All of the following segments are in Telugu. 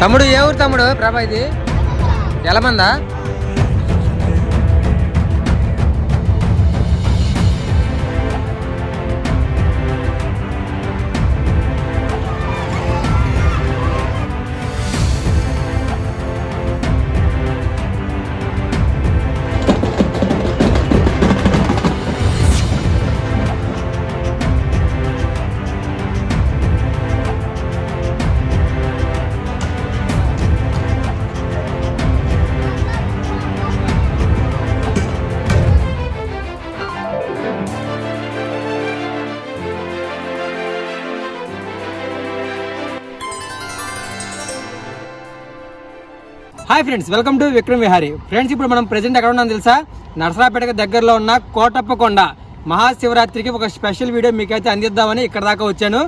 తమ్ముడు ఏ ఊరు తమ్ముడు? ప్రభా ఇది? Yelamanda? Hi friends welcome to Vikram Vihari. Friends ఇప్పుడు మనం ప్రెజెంట్ ఎక్కడ ఉన్నాం తెలుసా? నరసరాపేటకు దగ్గరలో ఉన్న కోటప్పకొండ మహాశివరాత్రికి ఒక స్పెషల్ వీడియో మీకైతే అందిద్దామని ఇక్కడ దాకా వచ్చాను.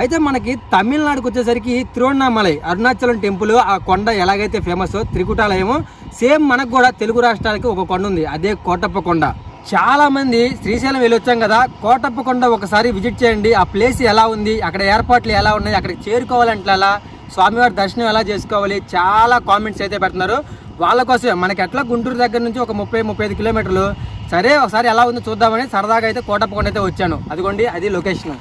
అయితే మనకి తమిళనాడుకు వచ్చేసరికి తిరువణామలై అరుణాచలం టెంపుల్ ఆ కొండ ఎలాగైతే ఫేమస్ త్రికుటాలయము సేమ్ మనకు కూడా తెలుగు రాష్ట్రాలకి ఒక కొండ ఉంది అదే కోటప్పకొండ. కొండ చాలామంది శ్రీశైలం వెళ్ళి వచ్చాం కదా కోటప్పకొండ ఒకసారి విజిట్ చేయండి. ఆ ప్లేస్ ఎలా ఉంది అక్కడ ఏర్పాట్లు ఎలా ఉన్నాయి అక్కడికి చేరుకోవాలంటే ఎలా? స్వామివారి దర్శనం ఎలా చేసుకోవాలి? చాలా కామెంట్స్ అయితే పెడుతున్నారు. వాళ్ళ కోసమే. మనకి ఎట్లా గుంటూరు దగ్గర నుంచి ఒక ముప్పై ముప్పై ఐదు కిలోమీటర్లు? సరే ఒకసారి ఎలా ఉందో చూద్దామని సరదాగా అయితే కోటప్పకొండ అయితే వచ్చాను. అదిగోండి అది లొకేషన్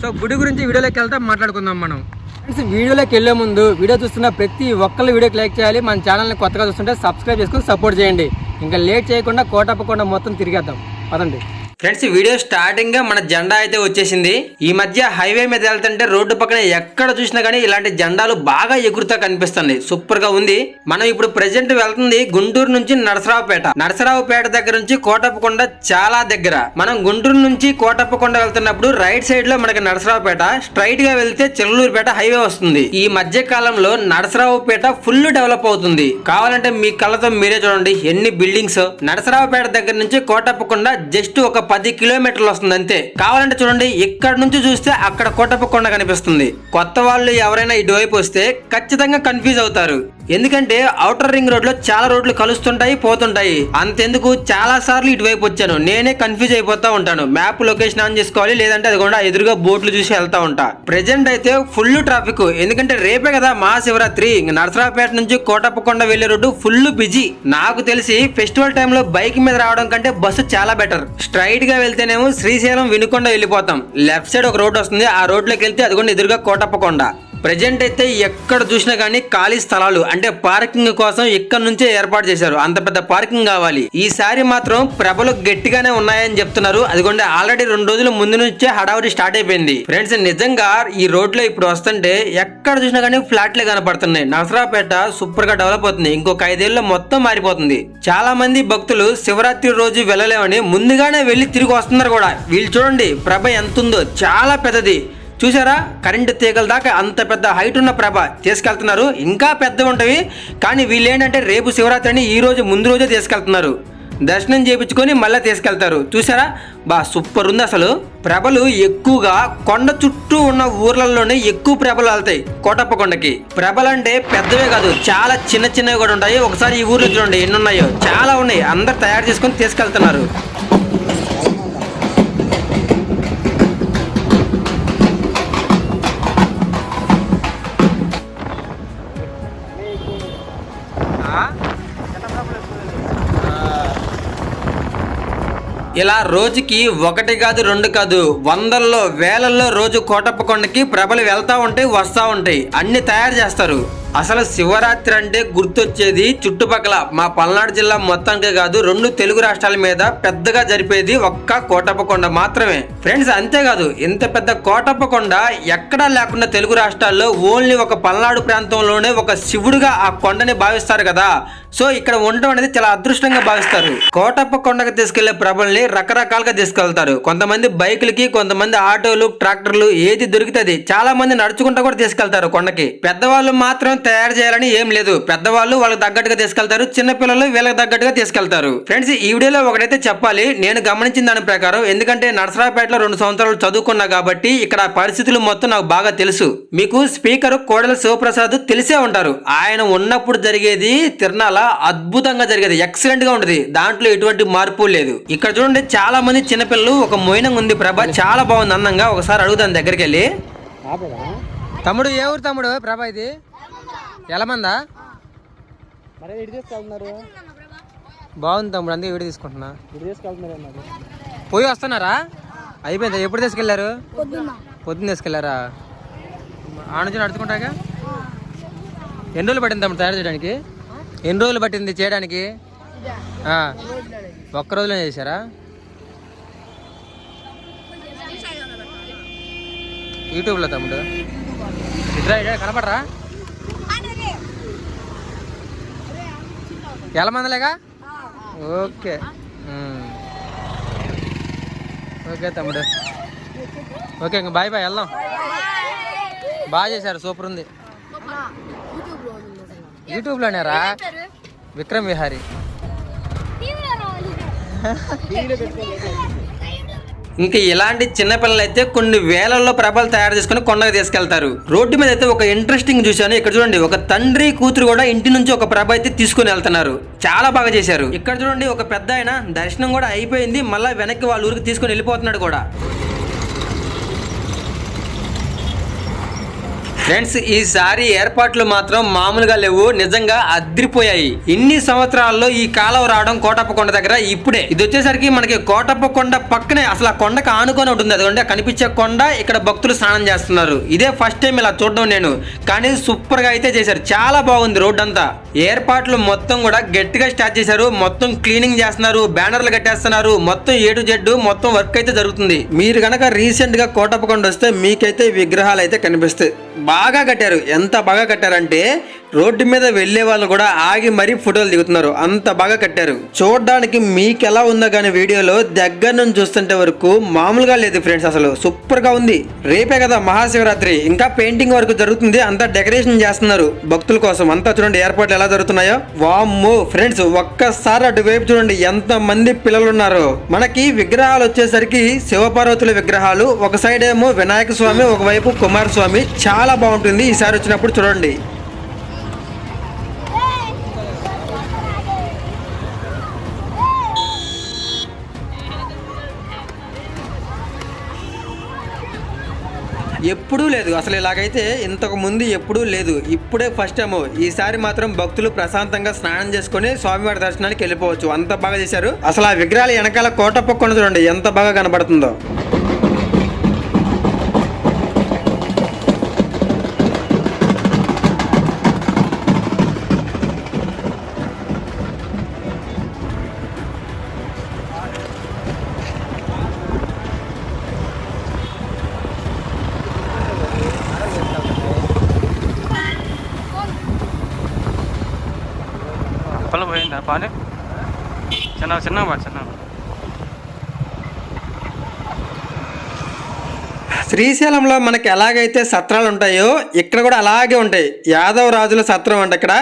సో గుడి గురించి వీడియోలోకి వెళ్తే మాట్లాడుకుందాం మనం. ఫ్రెండ్స్ వీడియోలోకి వెళ్ళే ముందు వీడియో చూస్తున్న ప్రతి ఒక్కళ్ళు వీడియోకి లైక్ చేయాలి. మన ఛానల్ని కొత్తగా చూస్తుంటే సబ్స్క్రైబ్ చేసుకుని సపోర్ట్ చేయండి. ఇంకా లేట్ చేయకుండా కోటప్పకొండ మొత్తం తిరిగేద్దాం. పదండి. ఫ్రెండ్స్ వీడియో స్టార్టింగ్గా మన జెండా అయితే వచ్చేసింది. ఈ మధ్య హైవే మీద వెళ్తుంటే రోడ్డు పక్కన ఎక్కడ చూసినా కానీ ఇలాంటి జెండాలు బాగా ఎగురుతా కనిపిస్తుంది. సూపర్గా ఉంది. మనం ఇప్పుడు ప్రెసెంట్ వెళ్తుంది గుంటూరు నుంచి నరసరావుపేట. నరసరావుపేట దగ్గర నుంచి కోటప్పకొండ చాలా దగ్గర. మనం గుంటూరు నుంచి కోటప్పకొండ వెళ్తున్నప్పుడు రైట్ సైడ్లో మనకి నరసరావుపేట. స్ట్రైట్గా వెళ్తే చెల్లూరుపేట హైవే వస్తుంది. ఈ మధ్య కాలంలో నరసరావుపేట ఫుల్ డెవలప్ అవుతుంది. కావాలంటే మీ కళ్ళతో మీరే చూడండి ఎన్ని బిల్డింగ్స్ నరసరావుపేట దగ్గర నుంచి కోటప్పకొండ జస్ట్ ఒక పది కిలోమీటర్లు వస్తుంది అంతే. కావాలంటే చూడండి ఇక్కడ నుంచి చూస్తే అక్కడ కోటప్పకొండ కనిపిస్తుంది. కొత్త వాళ్ళు ఎవరైనా ఇటువైపు వస్తే ఖచ్చితంగా కన్ఫ్యూజ్ అవుతారు. ఎందుకంటే అవుటర్ రింగ్ రోడ్లో చాలా రోడ్లు కలుస్తుంటాయి పోతుంటాయి. అంతెందుకు? చాలా సార్లు ఇటువైపు వచ్చాను. నేనే కన్ఫ్యూజ్ అయిపోతా ఉంటాను. మ్యాప్ లొకేషన్ ఆన్ చేసుకోవాలి లేదంటే అది కూడా ఎదురుగా బోట్లు చూసి వెళ్తా ఉంటా. ప్రెజెంట్ అయితే ఫుల్ ట్రాఫిక్ ఎందుకంటే రేపే కదా మహాశివరాత్రి. ఇంక నరసరావుపేట నుంచి కోటప్పకొండ వెళ్ళే రోడ్డు ఫుల్ బిజీ నాకు తెలిసి ఫెస్టివల్ టైంలో బైక్ మీద రావడం కంటే బస్సు చాలా బెటర్ స్ట్రైట్ రైట్గా వెళ్తేనేమో శ్రీశైలం వినుకొండ వెళ్ళిపోతాం. లెఫ్ట్ సైడ్ ఒక రోడ్ వస్తుంది. ఆ రోడ్లోకి వెళ్తే అది కూడా ఎదురుగా కోటప్పకొండ. ప్రజెంట్ అయితే ఎక్కడ చూసినా కానీ ఖాళీ స్థలాలు అంటే పార్కింగ్ కోసం ఇక్కడ నుంచే ఏర్పాటు చేశారు. అంత పెద్ద పార్కింగ్ కావాలి. ఈసారి మాత్రం ప్రభలు గట్టిగానే ఉన్నాయని చెప్తున్నారు. అదిగోండి ఆల్రెడీ రెండు రోజుల ముందు నుంచే హడావుడి స్టార్ట్ అయిపోయింది. ఫ్రెండ్స్ నిజంగా ఈ రోడ్లో ఇప్పుడు వస్తుంటే ఎక్కడ చూసినా కానీ ఫ్లాట్లే కనపడుతున్నాయి. నసరాపేట సూపర్గా డెవలప్ అవుతుంది. ఇంకొక ఐదేళ్ళలో మొత్తం మారిపోతుంది. చాలా మంది భక్తులు శివరాత్రి రోజు వెళ్ళలేమని ముందుగానే వెళ్ళి తిరిగి వస్తున్నారు కూడా. వీళ్ళు చూడండి ప్రభ ఎంత ఉందో చాలా పెద్దది. చూసారా? కరెంటు తీగల దాకా అంత పెద్ద హైట్ ఉన్న ప్రభ తీసుకెళ్తున్నారు. ఇంకా పెద్దగా ఉంటవి కానీ వీళ్ళేంటంటే రేపు శివరాత్రిని ఈ రోజు ముందు రోజే తీసుకెళ్తున్నారు. దర్శనం చేయించుకొని మళ్ళీ తీసుకెళ్తారు. చూసారా? బా సూపర్ ఉంది అసలు. ప్రభలు ఎక్కువగా కొండ చుట్టూ ఉన్న ఊర్లలోనే ఎక్కువ ప్రభలు వెళ్తాయి కోటప్ప కొండకి. ప్రభలంటే పెద్దవే కాదు చాలా చిన్న చిన్నవి కూడా ఉంటాయి. ఒకసారి ఈ ఊర్లో చూడండి ఎన్ని ఉన్నాయో. చాలా ఉన్నాయి. అందరు తయారు చేసుకొని తీసుకెళ్తున్నారు. ఇలా రోజుకి ఒకటి కాదు రెండు కాదు వందల్లో వేలల్లో రోజు కోటప్పకొండకి ప్రభలు వెళ్తూ ఉంటాయి వస్తూ ఉంటాయి. అన్ని తయారు చేస్తారు. అసలు శివరాత్రి అంటే గుర్తొచ్చేది చుట్టుపక్కల మా పల్నాడు జిల్లా మొత్తానికే కాదు రెండు తెలుగు రాష్ట్రాల మీద పెద్దగా జరిపేది ఒక్క కోటప్ప కొండ మాత్రమే. ఫ్రెండ్స్ అంతేకాదు ఇంత పెద్ద కోటప్ప కొండ ఎక్కడా లేకుండా తెలుగు రాష్ట్రాల్లో ఓన్లీ ఒక పల్నాడు ప్రాంతంలోనే ఒక శివుడుగా ఆ కొండని భావిస్తారు కదా. సో ఇక్కడ ఉండడం అనేది చాలా అదృష్టంగా భావిస్తారు. కోటప్ప కొండకు తీసుకెళ్ళే ప్రభల్ని రకరకాలుగా తీసుకెళ్తారు. కొంతమంది బైకులకి కొంతమంది ఆటోలు ట్రాక్టర్లు ఏది దొరికితే చాలా మంది నడుచుకుంటా కూడా తీసుకెళ్తారు కొండకి. పెద్దవాళ్ళు మాత్రం తయారు చేయాలని ఏం లేదు. పెద్దవాళ్ళు వాళ్ళకి తగ్గట్టుగా తీసుకెళ్తారు చిన్నపిల్లలు వీళ్ళకి తగ్గట్టుగా తీసుకెళ్తారు. ఫ్రెండ్స్ ఈ వీడియోలో ఒకటైతే చెప్పాలి నేను గమనించిన దాని ప్రకారం ఎందుకంటే నర్సరాపేటలో రెండు సంవత్సరాలు చదువుకున్నా కాబట్టి ఇక్కడ పరిస్థితులు మొత్తం నాకు బాగా తెలుసు. మీకు స్పీకర్ కోడల శివప్రసాద్ తెలిసే ఉంటారు. ఆయన ఉన్నప్పుడు జరిగేది తిరణాల అద్భుతంగా జరిగేది ఎక్సలెంట్గా ఉండేది. దాంట్లో ఎటువంటి మార్పు లేదు. ఇక్కడ చూడండి చాలా మంది చిన్నపిల్లలు ఒక మోయినం ఉంది ప్రభ చాలా బాగుంది అందంగా. ఒకసారి అడుగుదాం దగ్గరికి వెళ్ళి. తమ్ముడు ఏ ఊరు తమ్ముడు ప్రభా ఇది? ఎలమందా? మరి ఇటు తీసుకెళ్తున్నారు. బాగుంది తమ్ముడు అందుకే వీడియో తీసుకుంటున్నా. ఇటు తీసుకెళ్తున్నారు పోయి వస్తున్నారా? అయిపోయింది? ఎప్పుడు తీసుకెళ్ళారు? పొద్దున్న. తీసుకెళ్ళారా? ఆ నుంచి నడుచుకుంటాగా ఎన్ని రోజులు పట్టింది తమ్ముడు తయారు చేయడానికి? ఎన్ని రోజులు పట్టింది చేయడానికి? ఆ, ఒక్క రోజులో చేశారా? యూట్యూబ్లో తమ్ముడు. ఇట్రా కనపడరా? ఎలా మందలేగా ఓకే. ఓకే తమ్ముడు. ఓకే ఇంక బాయ్ బాయ్ వెళ్దాం. బాగా చేశారు సూపర్ ఉంది. యూట్యూబ్లోనేరా విక్రమ్ విహారీ. ఇంకా ఇలాంటి చిన్నపిల్లలు అయితే కొన్ని వేలల్లో ప్రభలు తయారు చేసుకుని కొండకు తీసుకెళ్తారు. రోడ్డు మీద అయితే ఒక ఇంట్రెస్టింగ్ చూశాను. ఇక్కడ చూడండి ఒక తండ్రి కూతురు కూడా ఇంటి నుంచి ఒక ప్రభ అయితే తీసుకుని వెళ్తున్నారు. చాలా బాగా చేశారు. ఇక్కడ చూడండి ఒక పెద్ద ఆయన దర్శనం కూడా అయిపోయింది. మళ్ళీ వెనక్కి వాళ్ళ ఊరికి తీసుకొని వెళ్ళిపోతున్నాడు కూడా. ఫ్రెండ్స్ ఈసారి ఏర్పాట్లు మాత్రం మామూలుగా లేవు నిజంగా అద్రిపోయాయి. ఇన్ని సంవత్సరాల్లో ఈ కాలువ రావడం కోటప్ప కొండ దగ్గర ఇప్పుడే. ఇది వచ్చేసరికి మనకి కోటప్ప కొండ పక్కనే అసలు ఆ కొండకు ఆనుకొని ఉంటుంది. అదిగోండి కనిపించే కొండ ఇక్కడ భక్తులు స్నానం చేస్తున్నారు. ఇదే ఫస్ట్ టైం ఇలా చూడడం నేను. కానీ సూపర్గా అయితే చేశారు. చాలా బాగుంది రోడ్ అంతా. ఏర్పాట్లు మొత్తం కూడా గట్టిగా స్టార్ట్ చేశారు. మొత్తం క్లీనింగ్ చేస్తున్నారు బ్యానర్లు కట్టేస్తున్నారు. మొత్తం ఏడు జెడ్డు జెడ్ మొత్తం వర్క్ అయితే జరుగుతుంది. మీరు కనుక రీసెంట్గా కోటప్ప కొండ వస్తే మీకైతే విగ్రహాలు అయితే కనిపిస్తాయి. బాగా కట్టారు. ఎంత బాగా కట్టారంటే రోడ్డు మీద వెళ్ళే వాళ్ళు కూడా ఆగి మరీ ఫోటోలు దిగుతున్నారు. అంత బాగా కట్టారు. చూడడానికి మీకు ఎలా ఉందో కానీ వీడియోలో దగ్గర నుంచి చూస్తుంటే వరకు మామూలుగా లేదు ఫ్రెండ్స్ అసలు. సూపర్గా ఉంది. రేపే కదా మహాశివరాత్రి. ఇంకా పెయింటింగ్ వరకు జరుగుతుంది. అంతా డెకరేషన్ చేస్తున్నారు. భక్తుల కోసం అంతా చూడండి ఏర్పాట్లు ఎలా జరుగుతున్నాయో. వామ్మో ఫ్రెండ్స్ ఒక్కసారి అటువైపు చూడండి ఎంత మంది పిల్లలు ఉన్నారు మనకి విగ్రహాలు వచ్చేసరికి శివపార్వతుల విగ్రహాలు ఒక సైడ్ ఏమో వినాయక స్వామి ఒకవైపు కుమారస్వామి. చాలా బాగుంటుంది. ఈసారి వచ్చినప్పుడు చూడండి. ఎప్పుడూ లేదు. అసలు ఇలాగైతే ఇంతకు ముందు ఎప్పుడూ లేదు. ఇప్పుడే ఫస్ట్ టైం ఈసారి మాత్రం భక్తులు ప్రశాంతంగా స్నానం చేసుకుని స్వామివారి దర్శనానికి వెళ్ళిపోవచ్చు. అంత బాగా చేశారు. అసలు ఆ విగ్రహాలు వెనకాల కోట పక్కన చూడండి. ఎంత బాగా కనబడుతుందో. పొలం పోయిందా? పాలు? చిన్న చిన్న పా చిన్న శ్రీశైలంలో మనకి ఎలాగైతే సత్రాలు ఉంటాయో ఇక్కడ కూడా అలాగే ఉంటాయి. యాదవ రాజుల సత్రం అంట ఇక్కడ.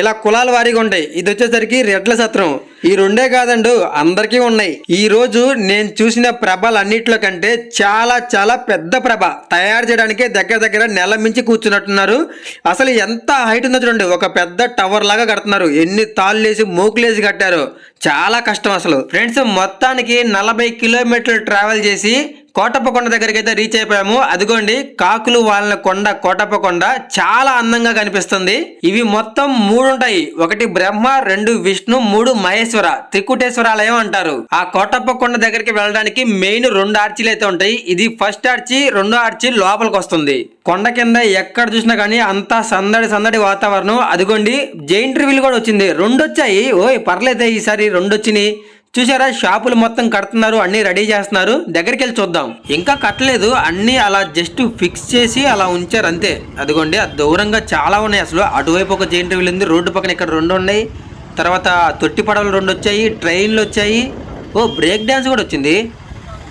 ఇలా కులాల వారీగా ఉంటాయి. ఇది వచ్చేసరికి రెడ్ల సత్రం. ఈ రెండే కాదండు అందరికీ ఉన్నాయి. ఈ రోజు నేను చూసిన ప్రభలన్నిట్లో కంటే చాలా చాలా పెద్ద ప్రభ తయారు చేయడానికి దగ్గర దగ్గర నెల మించి కూర్చున్నట్టున్నారు. అసలు ఎంత హైట్ ఉందో చూడండి ఒక పెద్ద టవర్ లాగా కడుతున్నారు. ఎన్ని తాళ్ళు మూకులేసి కట్టారు. చాలా కష్టం అసలు. ఫ్రెండ్స్ మొత్తానికి నలభై కిలోమీటర్లు ట్రావెల్ చేసి కోటప్ప కొండ దగ్గరికి అయితే రీచ్ అయిపోయాము. అదిగోండి కాకులు వాళ్ళ కొండ కోటప్ప కొండ చాలా అందంగా కనిపిస్తుంది. ఇవి మొత్తం మూడు ఉంటాయి ఒకటి బ్రహ్మ రెండు విష్ణు మూడు మహేశ్వర. త్రికుటేశ్వరాలయం అంటారు. ఆ కోటప్ప కొండ దగ్గరికి వెళ్ళడానికి మెయిన్ రెండు ఆర్చీలు అయితే ఉంటాయి. ఇది ఫస్ట్ ఆర్చి రెండో ఆర్చి లోపలికి వస్తుంది. కొండ కింద ఎక్కడ చూసినా కానీ అంతా సందడి సందడి వాతావరణం. అదిగోండి జైంట్ రివీల్ కూడా వచ్చింది. రెండు వచ్చాయి. ఓయ్ పర్లేదే ఈసారి రెండు వచ్చినాయి. చూసారా షాపులు మొత్తం కడుతున్నారు అన్నీ రెడీ చేస్తున్నారు. దగ్గరికి వెళ్ళి చూద్దాం. ఇంకా కట్టలేదు. అన్నీ అలా జస్ట్ ఫిక్స్ చేసి అలా ఉంచారు అంతే. అదిగోండి అది దూరంగా చాలా ఉన్నాయి. అసలు అటువైపు ఒక జైంట్ వీల్ ఉంది రోడ్డు పక్కన ఇక్కడ రెండు ఉన్నాయి. తర్వాత తొట్టి పడవలు రెండు వచ్చాయి ట్రైన్లు వచ్చాయి. ఓ బ్రేక్ డ్యాన్స్ కూడా వచ్చింది.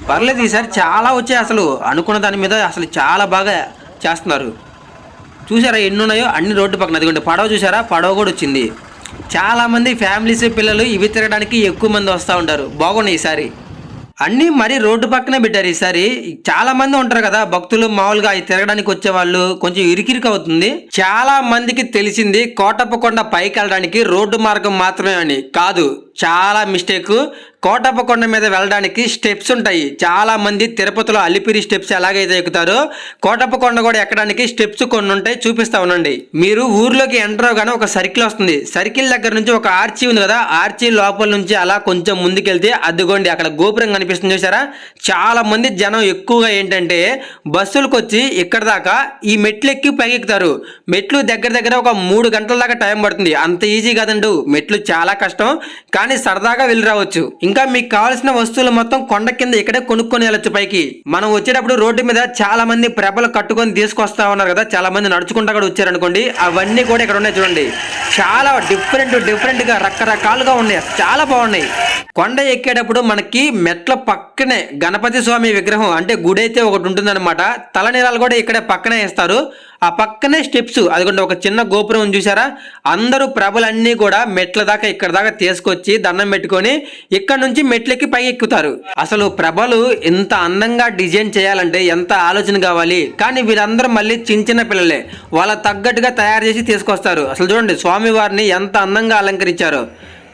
పర్లేదు ఈసారి చాలా వచ్చాయి అసలు. అనుకున్న దాని మీద అసలు చాలా బాగా చేస్తున్నారు. చూసారా ఎన్ని ఉన్నాయో? అన్ని రోడ్డు పక్కన. అదిగోండి పడవ చూసారా పడవ కూడా వచ్చింది. చాలామంది ఫ్యామిలీస్ పిల్లలు ఇవి తిరగడానికి ఎక్కువ మంది వస్తూ ఉంటారు. బాగున్నాయి ఈసారి. అన్నీ మరీ రోడ్డు పక్కనే పెట్టారు ఈసారి. చాలామంది ఉంటారు కదా భక్తులు మామూలుగా అవి తిరగడానికి వచ్చే వాళ్ళు కొంచెం ఇరికిరికి అవుతుంది. చాలా మందికి తెలిసింది కోటప్పకొండ పైకి వెళ్ళడానికి రోడ్డు మార్గం మాత్రమే అని. కాదు చాలా మిస్టేక్. కోటప్ప కొండ మీద వెళ్ళడానికి స్టెప్స్ ఉంటాయి. చాలామంది తిరుపతిలో అలిపిరి స్టెప్స్ ఎలాగైతే ఎక్కుతారో కోటప్పకొండ కూడా ఎక్కడానికి స్టెప్స్ కొన్ని ఉంటాయి చూపిస్తా ఉండండి. మీరు ఊర్లోకి ఎంటర్ అవగానే ఒక సర్కిల్ వస్తుంది. సర్కిల్ దగ్గర నుంచి ఒక ఆర్చి ఉంది కదా ఆర్చి లోపల నుంచి అలా కొంచెం ముందుకెళ్తే అదిగోండి అక్కడ గోపురం కనిపిస్తుంది చూసారా చాలా మంది జనం ఎక్కువగా ఏంటంటే బస్సులకు వచ్చి ఇక్కడ దాకా ఈ మెట్లు ఎక్కి పైకెక్కుతారు మెట్లు దగ్గర దగ్గర ఒక మూడు గంటల దాకా టైం పడుతుంది. అంత ఈజీ కాదండు. మెట్లు చాలా కష్టం. కానీ సరదాగా వెళ్ళి రావచ్చు ఇంకా మీకు కావాల్సిన వస్తువులు మొత్తం కొండ కింద ఇక్కడే కొనుక్కొని వెళ్ళొచ్చు పైకి. మనం వచ్చేటప్పుడు రోడ్డు మీద చాలా మంది ప్రభలు కట్టుకొని తీసుకొస్తా ఉన్నారు కదా చాలా మంది నడుచుకుంటా కూడా వచ్చారు అనుకోండి అవన్నీ కూడా ఇక్కడ ఉన్నాయి చూడండి. చాలా డిఫరెంట్ డిఫరెంట్గా రకరకాలుగా ఉన్నాయి. చాలా బాగున్నాయి. కొండ ఎక్కేటప్పుడు మనకి మెట్ల పక్కనే గణపతి స్వామి విగ్రహం అంటే గుడి అయితే ఒకటి ఉంటుందన్నమాట. తలనీలాలు కూడా ఇక్కడే పక్కనే ఇస్తారు ఆ పక్కనే స్టెప్స్ అదిగోండి ఒక చిన్న గోపురం చూసారా అందరూ ప్రభలన్నీ కూడా మెట్ల దాకా ఇక్కడ దాకా తీసుకొచ్చి దండం పెట్టుకొని ఇక్కడ నుంచి మెట్లెక్కి పై ఎక్కుతారు అసలు ప్రభలు ఎంత అందంగా డిజైన్ చేయాలంటే ఎంత ఆలోచన కావాలి? కానీ వీరందరూ మళ్ళీ చిన్న చిన్న పిల్లలే. వాళ్ళ తగ్గట్టుగా తయారు చేసి తీసుకొస్తారు. అసలు చూడండి స్వామివారిని ఎంత అందంగా అలంకరించారో.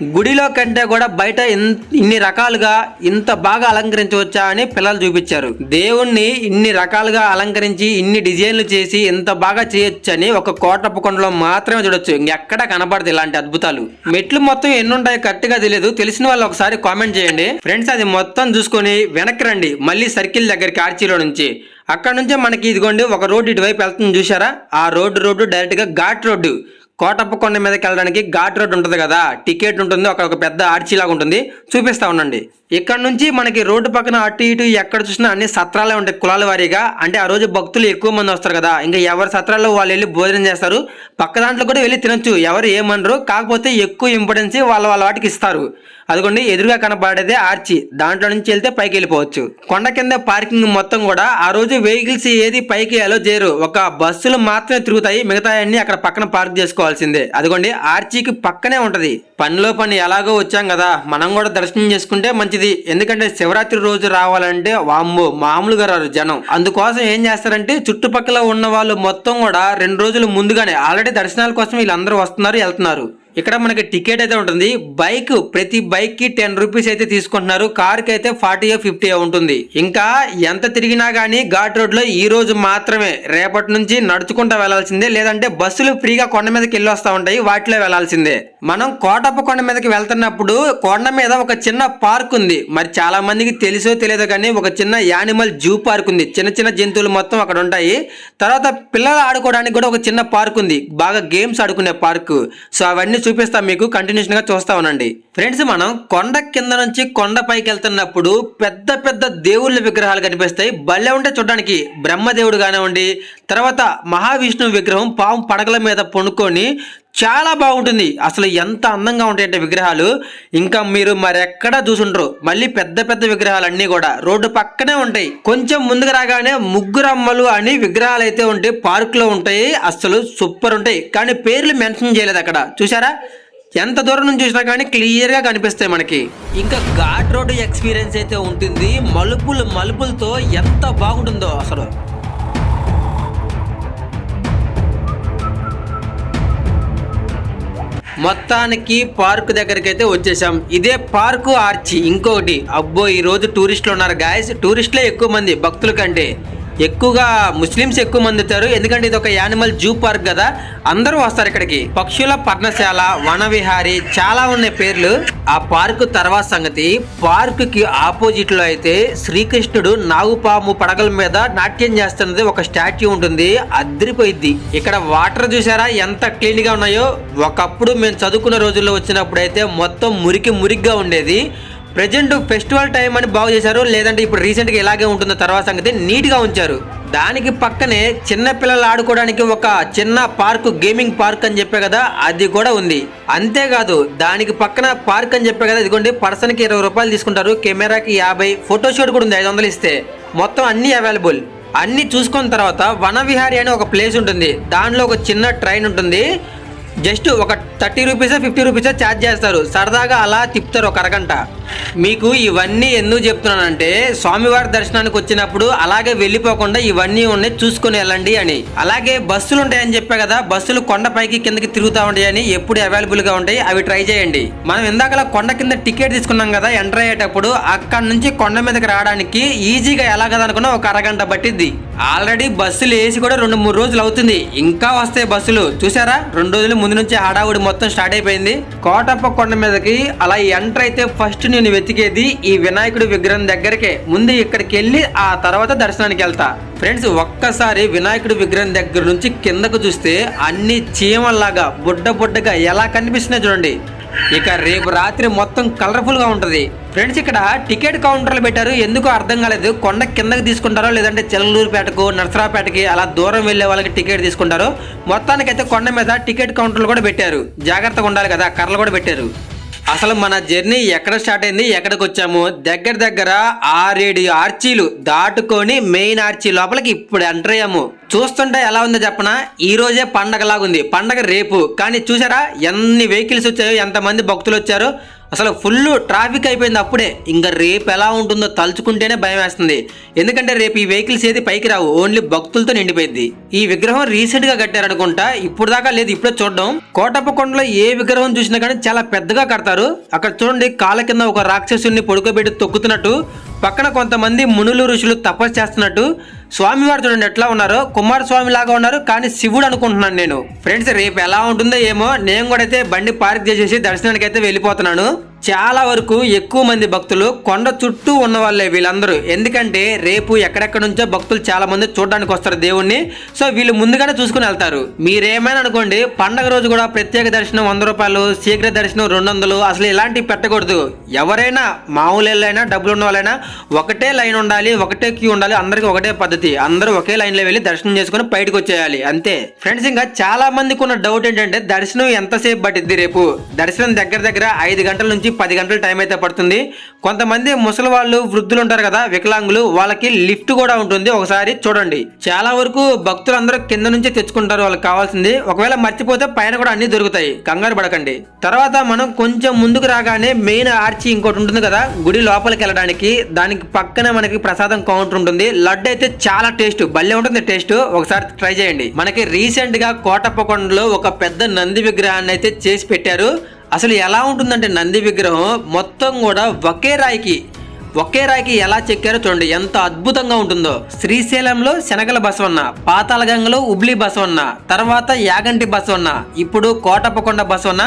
గుడిలో కంటే కూడా బయట ఇన్- ఇన్ని రకాలుగా ఇంత బాగా అలంకరించవచ్చా అని పిల్లలు చూపించారు. దేవుణ్ణి ఇన్ని రకాలుగా అలంకరించి ఇన్ని డిజైన్లు చేసి ఇంత బాగా చేయొచ్చని ఒక కోటప్ప కొండలో మాత్రమే చూడొచ్చు. ఇంకెక్కడ కనపడదు ఇలాంటి అద్భుతాలు. మెట్లు మొత్తం ఎన్ని కరెక్ట్గా తెలియదు తెలిసిన వాళ్ళు ఒకసారి కామెంట్ చేయండి. ఫ్రెండ్స్ అది మొత్తం చూసుకొని వెనక్కి రండి. మళ్ళీ సర్కిల్ దగ్గరికి ఆర్చీలో నుంచి. అక్కడ నుంచే మనకి ఇదిగోండి ఒక రోడ్డు ఇటువైపు వెళ్తుంది చూసారా ఆ రోడ్డు రోడ్డు డైరెక్ట్గా ఘాట్ రోడ్డు. కోటప్ప కొండ మీదకి వెళ్ళడానికి ఘాట్ రోడ్ ఉంటుంది కదా టికెట్ ఉంటుంది అక్కడ ఒక పెద్ద ఆర్చీ లాగా ఉంటుంది. చూపిస్తా ఉండండి. ఇక్కడ నుంచి మనకి రోడ్డు పక్కన అటు ఇటు ఎక్కడ చూసినా అన్ని సత్రాలే ఉంటాయి కులాల వారీగా. అంటే ఆ రోజు భక్తులు ఎక్కువ మంది వస్తారు కదా. ఇంకా ఎవరి సత్రాల్లో వాళ్ళు వెళ్ళి భోజనం చేస్తారు. పక్క దాంట్లో కూడా వెళ్ళి తినొచ్చు. ఎవరు ఏమనరు. కాకపోతే ఎక్కువ ఇంపార్టెన్స్ వాళ్ళ వాళ్ళ వాటికి ఇస్తారు. అదిగోండి ఎదురుగా కనబడేదే ఆర్చి. దాంట్లో నుంచి వెళ్తే పైకి వెళ్ళిపోవచ్చు. కొండ కింద పార్కింగ్ మొత్తం కూడా ఆ రోజు వెహికల్స్ ఏది పైకి అలో చేయరు. ఒక బస్సులు మాత్రమే తిరుగుతాయి. మిగతా అన్ని అక్కడ పక్కన పార్క్ చేసుకోవాల్సిందే అదిగోండి ఆర్చీకి పక్కనే ఉంటుంది. పనిలో పని ఎలాగో వచ్చాం కదా మనం కూడా దర్శనం చేసుకుంటే మంచిది. ఎందుకంటే శివరాత్రి రోజు రావాలంటే వామ్మో మామూలుగా రారు జనం. అందుకోసం ఏం చేస్తారంటే చుట్టుపక్కల ఉన్న వాళ్ళు మొత్తం కూడా రెండు రోజులు ముందుగానే ఆల్రెడీ దర్శనాల కోసం వీళ్ళందరూ వస్తున్నారు వెళ్తున్నారు. ఇక్కడ మనకి టికెట్ అయితే ఉంటుంది. బైక్ ప్రతి బైక్కి టెన్ రూపీస్ అయితే తీసుకుంటున్నారు. కార్కి అయితే ఫార్టీ ఫిఫ్టీ ఉంటుంది. ఇంకా ఎంత తిరిగినా గానీ ఘాట్ రోడ్లో ఈ రోజు మాత్రమే రేపటి నుంచి నడుచుకుంటా వెళ్ళాల్సిందే. లేదంటే బస్సులు ఫ్రీగా కొండ మీదకి వెళ్ళి వస్తా ఉంటాయి. వాటిలో వెళ్ళాల్సిందే. మనం కోటప్ప కొండ మీదకి వెళ్తున్నప్పుడు కొండ మీద ఒక చిన్న పార్క్ ఉంది. మరి చాలా మందికి తెలుసో తెలియదు కానీ ఒక చిన్న యానిమల్ జూ పార్క్ ఉంది. చిన్న చిన్న జంతువులు మొత్తం అక్కడ ఉంటాయి. తర్వాత పిల్లలు ఆడుకోవడానికి కూడా ఒక చిన్న పార్క్ ఉంది. బాగా గేమ్స్ ఆడుకునే పార్క్. సో అవన్నీ చూపిస్తాం మీకు కంటిన్యూషన్గా చూస్తా ఉండండి. ఫ్రెండ్స్ మనం కొండ కింద నుంచి కొండ పైకి వెళ్తున్నప్పుడు పెద్ద పెద్ద దేవుళ్ళ విగ్రహాలు కనిపిస్తాయి. భలే ఉంటే చూడడానికి. బ్రహ్మదేవుడు కానివ్వండి తర్వాత మహావిష్ణువు విగ్రహం పాము పడగల మీద పొనుకొని చాలా బాగుంటుంది. అసలు ఎంత అందంగా ఉంటాయంటే విగ్రహాలు. ఇంకా మీరు మరెక్కడా చూసుంటారు మళ్ళీ పెద్ద పెద్ద విగ్రహాలు అన్నీ కూడా రోడ్డు పక్కనే ఉంటాయి. కొంచెం ముందుకు రాగానే ముగ్గురు అమ్మలు అని విగ్రహాలు అయితే ఉంటాయి పార్కులో ఉంటాయి. అసలు సూపర్ ఉంటాయి. కానీ పేర్లు మెన్షన్ చేయలేదు అక్కడ. చూసారా ఎంత దూరం నుంచి చూసినా కానీ క్లియర్గా కనిపిస్తాయి మనకి. ఇంకా ఘాట్ రోడ్డు ఎక్స్పీరియన్స్ అయితే ఉంటుంది. మలుపులు మలుపులతో ఎంత బాగుంటుందో అసలు. మొత్తానికి పార్క్ దగ్గరికి అయితే వచ్చేసాం. ఇదే పార్కు ఆర్చి. ఇంకొకటి. అబ్బో ఈ రోజు టూరిస్టులు ఉన్నారు. గాయస్ టూరిస్టులే ఎక్కువ మంది భక్తుల కంటే. ఎక్కువగా ముస్లిమ్స్ ఎక్కువ మంది వచ్చారు ఎందుకంటే ఇది ఒక యానిమల్ జూ పార్క్ కదా. అందరూ వస్తారు ఇక్కడికి. పక్షుల పర్ణశాల వనవిహారి చాలా ఉన్నాయి పేర్లు. ఆ పార్క్ తర్వాత సంగతి. పార్క్కి ఆపోజిట్లో అయితే శ్రీకృష్ణుడు నాగుపాము పడగల మీద నాట్యం చేస్తున్నది ఒక స్టాచ్యూ ఉంటుంది. అదిరిపోయిద్ది. ఇక్కడ వాటర్ చూసారా ఎంత క్లీన్గా ఉన్నాయో. ఒకప్పుడు మేము చదువుకున్న రోజుల్లో వచ్చినప్పుడు అయితే మొత్తం మురికి మురికిగా ఉండేది. ప్రజెంట్ ఫెస్టివల్ టైం అని బాగు చేశారు లేదంటే ఇప్పుడు రీసెంట్గా ఇలాగే ఉంటుందో తర్వాత సంగతి నీట్గా ఉంచారు. దానికి పక్కనే చిన్న పిల్లలు ఆడుకోవడానికి ఒక చిన్న పార్క్ గేమింగ్ పార్క్ అని చెప్పే కదా అది కూడా ఉంది. అంతేకాదు దానికి పక్కన పార్క్ అని చెప్పే కదా ఇదిగోండి పర్సన్కి ఇరవై రూపాయలు తీసుకుంటారు కెమెరాకి యాభై ఫోటోషూట్ కూడా ఉంది ఐదు వందలు ఇస్తే. మొత్తం అన్నీ అవైలబుల్ అన్నీ చూసుకున్న తర్వాత వనవిహారి అని ఒక ప్లేస్ ఉంటుంది. దానిలో ఒక చిన్న ట్రైన్ ఉంటుంది. జస్ట్ ఒక thirty rupees fifty rupees charge చేస్తారు. సరదాగా అలా తిప్పుతారు ఒక అరగంట. మీకు ఇవన్నీ ఎందుకు చెప్తున్నానంటే స్వామివారి దర్శనానికి వచ్చినప్పుడు అలాగే వెళ్ళిపోకుండా ఇవన్నీ ఉన్నాయి చూసుకొని వెళ్ళండి అని. అలాగే బస్సులు ఉంటాయని చెప్పా కదా బస్సులు కొండపైకి కిందకి తిరుగుతూ ఉంటాయని ఎప్పుడు అవైలబుల్గా ఉంటాయి అవి ట్రై చేయండి. మనం ఇందాకలా కొండ కింద టికెట్ తీసుకున్నాం కదా ఎంటర్ అయ్యేటప్పుడు అక్కడ నుంచి కొండ మీదకి రావడానికి ఈజీగా ఎలా కదా అనుకున్నా ఒక అరగంట పట్టిద్ది. ఆల్రెడీ బస్సులు వేసి కూడా రెండు మూడు రోజులు అవుతుంది. ఇంకా వస్తాయి బస్సులు. చూసారా? రెండు రోజులు ముందు నుంచి హడావుడి మొత్తం స్టార్ట్ అయిపోయింది. కోటప్ప కొండ మీదకి అలా ఎంటర్ అయితే ఫస్ట్ నేను వెతికేది ఈ వినాయకుడి విగ్రహం దగ్గరకే. ముందు ఇక్కడికి వెళ్ళి ఆ తర్వాత దర్శనానికి వెళ్తా. ఫ్రెండ్స్ ఒక్కసారి వినాయకుడి విగ్రహం దగ్గర నుంచి కిందకు చూస్తే అన్ని చీమల్లాగా బుడ్డ బుడ్డగా ఎలా కనిపిస్తున్నాయి చూడండి. ఇక రేపు రాత్రి మొత్తం కలర్ఫుల్గా ఉంటది. ఫ్రెండ్స్ ఇక్కడ టికెట్ కౌంటర్లు పెట్టారు. ఎందుకు అర్థం కాలేదు. కొండ కిందకి తీసుకుంటారో లేదంటే చెల్లూరుపేటకు నర్సరాపేటకి అలా దూరం వెళ్ళే వాళ్ళకి టికెట్ తీసుకుంటారు మొత్తానికైతే కొండ మీద టికెట్ కౌంటర్లు కూడా పెట్టారు. జాగ్రత్తగా ఉండాలి కదా కర్రలు కూడా పెట్టారు. అసలు మన జర్నీ ఎక్కడ స్టార్ట్ అయింది ఎక్కడికి వచ్చాము? దగ్గర దగ్గర ఆరేడు ఆర్చీలు దాటుకొని మెయిన్ ఆర్చీ లోపలికి ఇప్పుడు ఎంటర్ అయ్యాము. చూస్తుంటే ఎలా ఉందో చెప్పనా? ఈ రోజే పండగలాగుంది. పండగ రేపు. కానీ చూసారా ఎన్ని వెహికల్స్ వచ్చాయో ఎంతమంది భక్తులు వచ్చారో అసలు ఫుల్ ట్రాఫిక్ అయిపోయింది అప్పుడే. ఇంకా రేపు ఎలా ఉంటుందో తలుచుకుంటేనే భయం వేస్తుంది. ఎందుకంటే రేపు ఈ వెహికల్స్ ఏది పైకి రావు ఓన్లీ భక్తులతో నిండిపోయింది ఈ విగ్రహం రీసెంట్గా కట్టారనుకుంటా ఇప్పుడు దాకా లేదు ఇప్పుడే చూడడం. కోటప్ప కొండలో ఏ విగ్రహం చూసినా కానీ చాలా పెద్దగా కడతారు. అక్కడ చూడండి కాళ్ళ కింద ఒక రాక్షసుని పడుకోబెట్టి తొక్కుతున్నట్టు పక్కన కొంతమంది మునులు ఋషులు తపస్సు చేస్తున్నట్టు స్వామివారు చూడండి ఎట్లా ఉన్నారు కుమారస్వామి లాగా ఉన్నారు కానీ శివుడు అనుకుంటున్నాను నేను. ఫ్రెండ్స్ రేపు ఎలా ఉంటుందో ఏమో నేను కూడా అయితే బండి పార్క్ చేసేసి దర్శనానికి అయితే వెళ్ళిపోతున్నాను. చాలా వరకు ఎక్కువ మంది భక్తులు కొండ చుట్టూ ఉన్న వాళ్ళే వీళ్ళందరూ. ఎందుకంటే రేపు ఎక్కడెక్కడ నుంచో భక్తులు చాలా మంది చూడడానికి వస్తారు దేవుణ్ణి. సో వీళ్ళు ముందుగానే చూసుకుని వెళ్తారు. మీరేమైనా అనుకోండి పండగ రోజు కూడా ప్రత్యేక దర్శనం వంద రూపాయలు శీఘ్ర దర్శనం రెండు వందలు అసలు ఇలాంటివి పెట్టకూడదు. ఎవరైనా మామూలు వాళ్ళైనా డబ్బులు ఉన్న వాళ్ళైనా ఒకటే లైన్ ఉండాలి ఒకటే క్యూ ఉండాలి అందరికీ ఒకటే పద్ధతి. అందరూ ఒకే లైన్లో వెళ్ళి దర్శనం చేసుకుని బయటకు వచ్చేయాలి అంతే. ఫ్రెండ్స్ ఇంకా చాలా మందికి ఉన్న డౌట్ ఏంటంటే దర్శనం ఎంతసేపు పట్టిద్ది రేపు? దర్శనం దగ్గర దగ్గర ఐదు గంటల నుంచి పది గంటల టైం అయితే పడుతుంది. కొంతమంది ముసలి వాళ్ళు వృద్ధులు ఉంటారు కదా వికలాంగులు వాళ్ళకి లిఫ్ట్ కూడా ఉంటుంది. ఒకసారి చూడండి. చాలా వరకు భక్తులందరూ కింద నుంచి తెచ్చుకుంటారు వాళ్ళకి కావాల్సింది. ఒకవేళ మర్చిపోతే పైన కూడా అన్ని దొరుకుతాయి. కంగారు పడకండి. తర్వాత మనం కొంచెం ముందుకు రాగానే మెయిన్ ఆర్చి ఇంకోటి ఉంటుంది కదా గుడి లోపలికి వెళ్ళడానికి. దానికి పక్కన మనకి ప్రసాదం కౌంటర్ ఉంటుంది. లడ్డు అయితే చాలా టేస్ట్ భలే ఉంటుంది టేస్ట్ ఒకసారి ట్రై చేయండి. మనకి రీసెంట్గా కోటప్పకొండలో ఒక పెద్ద నంది విగ్రహాన్ని అయితే చేసి పెట్టారు. అసలు ఎలా ఉంటుందంటే నంది విగ్రహం మొత్తం కూడా ఒకే రాయికి ఒకే రాయికి ఎలా చెక్కారో చూడండి. ఎంత అద్భుతంగా ఉంటుందో. శ్రీశైలంలో శనగల బసవన్న పాతాళగంగలో ఉబ్లీ బసవన్న తర్వాత యాగంటి బసవన్న ఇప్పుడు కోటప్పకొండ బసవన్న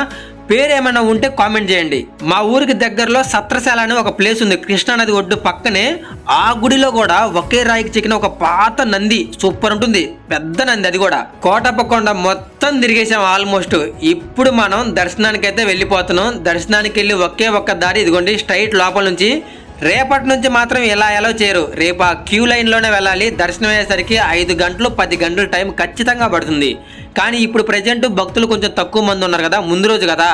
పేరు ఏమైనా ఉంటే కామెంట్ చేయండి. మా ఊరికి దగ్గరలో సత్రశాల అని ఒక ప్లేస్ ఉంది. కృష్ణానది ఒడ్డు పక్కనే ఆ గుడిలో కూడా ఒకే రాయికి చెక్కిన ఒక పాత నంది సూపర్ ఉంటుంది. పెద్ద నంది అది కూడా. కోటప్పకొండ మొత్తం తిరిగేసాం ఆల్మోస్ట్ ఇప్పుడు మనం దర్శనానికి అయితే వెళ్ళిపోతున్నాం. దర్శనానికి వెళ్ళి ఒకే ఒక్క దారి ఇదిగోండి స్ట్రైట్ లోపల నుంచి రేపటి నుంచి మాత్రం ఇలా ఎలా చేయరు. రేపు ఆ క్యూ లైన్లోనే వెళ్ళాలి. దర్శనం అయ్యేసరికి ఐదు గంటలు పది గంటల టైం ఖచ్చితంగా పడుతుంది. కానీ ఇప్పుడు ప్రజెంట్ భక్తులు కొంచెం తక్కువ మంది ఉన్నారు కదా ముందు రోజు కదా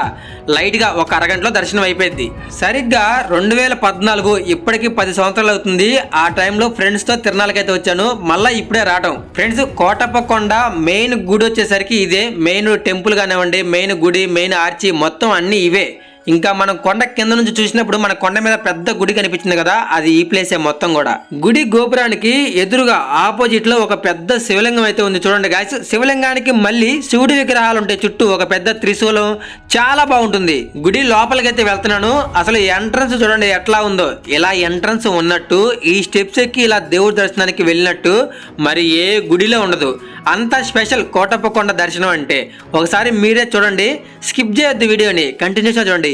లైట్గా ఒక అరగంటలో దర్శనం అయిపోయింది. సరిగ్గా రెండు వేల పద్నాలుగు ఇప్పటికి పది సంవత్సరాలు అవుతుంది. ఆ టైంలో ఫ్రెండ్స్తో తిరణాలకైతే వచ్చాను. మళ్ళీ ఇప్పుడే రావటం. ఫ్రెండ్స్ కోటప్ప కొండ మెయిన్ గుడి వచ్చేసరికి ఇదే మెయిన్ టెంపుల్ కానివ్వండి మెయిన్ గుడి మెయిన్ ఆర్చి మొత్తం అన్నీ ఇవే. ఇంకా మనం కొండ కింద నుంచి చూసినప్పుడు మన కొండ మీద పెద్ద గుడి కనిపించింది కదా అది ఈ ప్లేసే మొత్తం కూడా. గుడి గోపురానికి ఎదురుగా ఆపోజిట్లో ఒక పెద్ద శివలింగం అయితే ఉంది. చూడండి గాయస్ శివలింగానికి మళ్ళీ శివుడి విగ్రహాలు ఉంటాయి. చుట్టూ ఒక పెద్ద త్రిశూలం చాలా బాగుంటుంది. గుడి లోపలికి అయితే వెళ్తున్నాను. అసలు ఎంట్రన్స్ చూడండి ఎట్లా ఉందో. ఇలా ఎంట్రన్స్ ఉన్నట్టు ఈ స్టెప్స్ ఎక్కి ఇలా దేవుడి దర్శనానికి వెళ్ళినట్టు మరి ఏ గుడిలో ఉండదు. అంత స్పెషల్ కోటప్ప కొండ దర్శనం అంటే. ఒకసారి మీరే చూడండి స్కిప్ చేయొద్దు వీడియోని. కంటిన్యూస్గా చూడండి.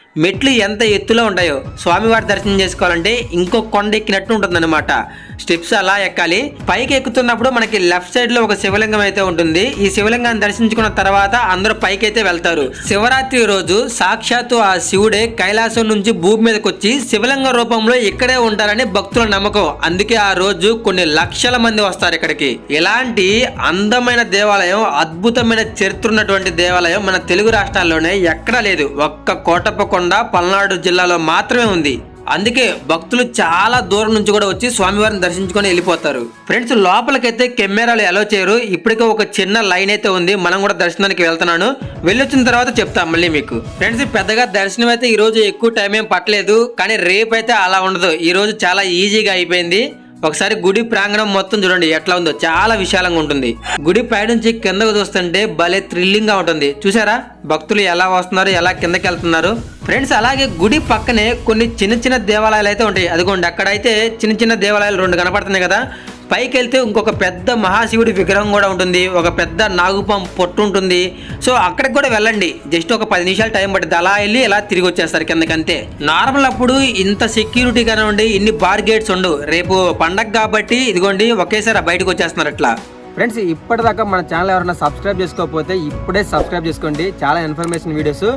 మెట్లు ఎంత ఎత్తులో ఉంటాయో స్వామివారి దర్శనం చేసుకోవాలంటే ఇంకో కొండ ఎక్కినట్టు ఉంటుందన్నమాట. స్టెప్స్ అలా ఎక్కాలి. పైకి ఎక్కుతున్నప్పుడు మనకి లెఫ్ట్ సైడ్లో ఒక శివలింగం అయితే ఉంటుంది. ఈ శివలింగాన్ని దర్శించుకున్న తర్వాత అందరూ పైకి అయితే వెళ్తారు. శివరాత్రి రోజు సాక్షాత్తు ఆ శివుడే కైలాసం నుంచి భూమి మీదకి వచ్చి శివలింగ రూపంలో ఇక్కడే ఉంటారని భక్తుల నమ్మకం. అందుకే ఆ రోజు కొన్ని లక్షల మంది వస్తారు ఇక్కడికి. ఇలాంటి అందమైన దేవాలయం అద్భుతమైన చరిత్ర ఉన్నటువంటి దేవాలయం మన తెలుగు రాష్ట్రాల్లోనే ఎక్కడా లేదు. ఒక్క కోటప్ప కొండ పల్నాడు జిల్లాలో మాత్రమే ఉంది. అందుకే భక్తులు చాలా దూరం నుంచి కూడా వచ్చి స్వామివారిని దర్శించుకొని వెళ్ళిపోతారు. ఫ్రెండ్స్ లోపలికైతే కెమెరాలు ఎలా చేయరు. ఇప్పటికే ఒక చిన్న లైన్ అయితే ఉంది. మనం కూడా దర్శనానికి వెళ్తున్నాను. వెళ్ళొచ్చిన తర్వాత చెప్తా మళ్ళీ మీకు. ఫ్రెండ్స్ పెద్దగా దర్శనం అయితే ఈ రోజు ఎక్కువ టైం ఏం పట్టలేదు. కానీ రేపు అయితే అలా ఉండదు. ఈ రోజు చాలా ఈజీగా అయిపోయింది. ఒకసారి గుడి ప్రాంగణం మొత్తం చూడండి ఎట్లా ఉందో. చాలా విశాలంగా ఉంటుంది. గుడి పైనుంచి కిందకు చూస్తుంటే భలే థ్రిల్లింగ్గా ఉంటుంది. చూసారా? భక్తులు ఎలా వస్తున్నారు ఎలా కిందకి వెళ్తున్నారు? ఫ్రెండ్స్ అలాగే గుడి పక్కనే కొన్ని చిన్న చిన్న దేవాలయాలు అయితే ఉంటాయి. అదిగోండి అక్కడైతే చిన్న చిన్న దేవాలయాలు రెండు కనపడుతున్నాయి కదా. పైకి వెళ్తే ఇంకొక పెద్ద మహాశివుడి విగ్రహం కూడా ఉంటుంది. ఒక పెద్ద నాగుపం పొట్టు ఉంటుంది. సో అక్కడికి కూడా వెళ్ళండి. జస్ట్ ఒక పది నిమిషాలు టైం పడుతుంది. అలా వెళ్ళి ఇలా తిరిగి వచ్చేస్తారు కిందకంతే. నార్మల్ అప్పుడు ఇంత సెక్యూరిటీ కానివ్వండి ఇన్ని బార్ గేట్స్ ఉండవు. రేపు పండగ కాబట్టి ఇదిగోండి ఒకేసారి బయటకు వచ్చేస్తున్నారు అట్లా ఫ్రెండ్స్ ఇప్పటిదాకా మన ఛానల్ ఎవరైనా సబ్స్క్రైబ్ చేసుకోకపోతే ఇప్పుడే సబ్స్క్రైబ్ చేసుకోండి. చాలా ఇన్ఫర్మేషన్ వీడియోస్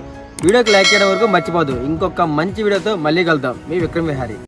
వీడియోకి లైక్ చేయడం వరకు మర్చిపోదు ఇంకొక మంచి వీడియోతో మళ్ళీ కలుద్దాం. మీ విక్రమ్ విహారీ.